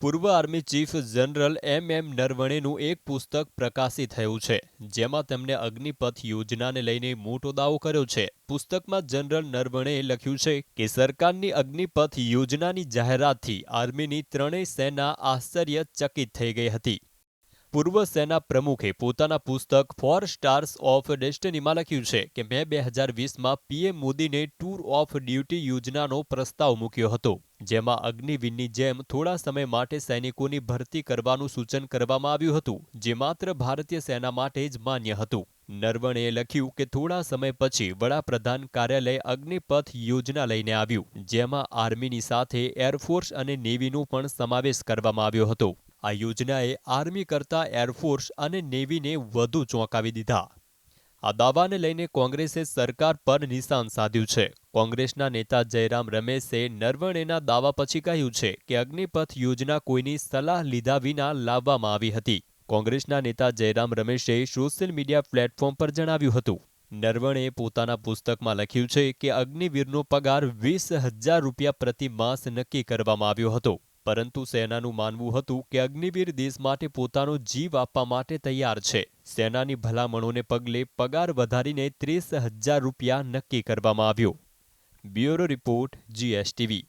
પૂર્વ army chief general M M નરવણેનું એક પુસ્તક પ્રકાશિત થયું છે, જેમાં તેમણે અગ્નિપથ યોજનાને લઈને મોટો દાવો કર્યો છે. પુસ્તકમાં જનરલ નરવણેએ લખ્યું છે કે, સરકારની અગ્નિપથ યોજનાની જાહેરાતથી આર્મીની ત્રણેય સેના આશ્ચર્યચકિત થઈ ગઈ હતી. પૂર્વ સેના પ્રમુખે પોતાના પુસ્તક ફોર સ્ટાર્સ ઓફ ડેસ્ટનીમાં લખ્યું છે કે મેં બે હજાર વીસમાં પીએમ મોદીને ટૂર ઓફ ડ્યુટી યોજનાનો પ્રસ્તાવ મૂક્યો હતો, જેમાં અગ્નિવીરની જેમ થોડા સમય માટે સૈનિકોની ભરતી કરવાનું સૂચન કરવામાં આવ્યું હતું, જે માત્ર ભારતીય સેના માટે જ માન્ય હતું. નરવણેએ લખ્યું કે થોડા સમય પછી વડાપ્રધાન કાર્યાલય અગ્નિપથ યોજના લઈને આવ્યું, જેમાં આર્મીની સાથે એરફોર્સ અને નેવીનો પણ સમાવેશ કરવામાં આવ્યો હતો. આ યોજનાએ આર્મી કરતા એરફોર્સ અને નેવીને વધુ ચોંકાવી દીધા. આ દાવાને લઈને કોંગ્રેસે સરકાર પર નિશાન સાધ્યું છે. કોંગ્રેસના નેતા જયરામ રમેશે નરવણેના દાવા પછી કહ્યું છે કે અગ્નિપથ યોજના કોઈની સલાહ લીધા વિના લાવવામાં આવી હતી. કોંગ્રેસના નેતા જયરામ રમેશે સોશિયલ મીડિયા પ્લેટફોર્મ પર જણાવ્યું હતું. નરવણે પોતાના પુસ્તકમાં લખ્યું છે કે અગ્નિવીરનો પગાર વીસ હજાર રૂપિયા પ્રતિ માસ નક્કી કરવામાં આવ્યો હતો. પરંતુ સેનાનું માનવું હતું કે અગ્નિવીર દેશ માટે પોતાનો જીવ આપવા માટે તૈયાર છે. સેનાની ભલામણોને પગલે પગાર વધારીને ત્રીસ હજાર રૂપિયા નક્કી કરવામાં આવ્યો. Bureau report, GSTV.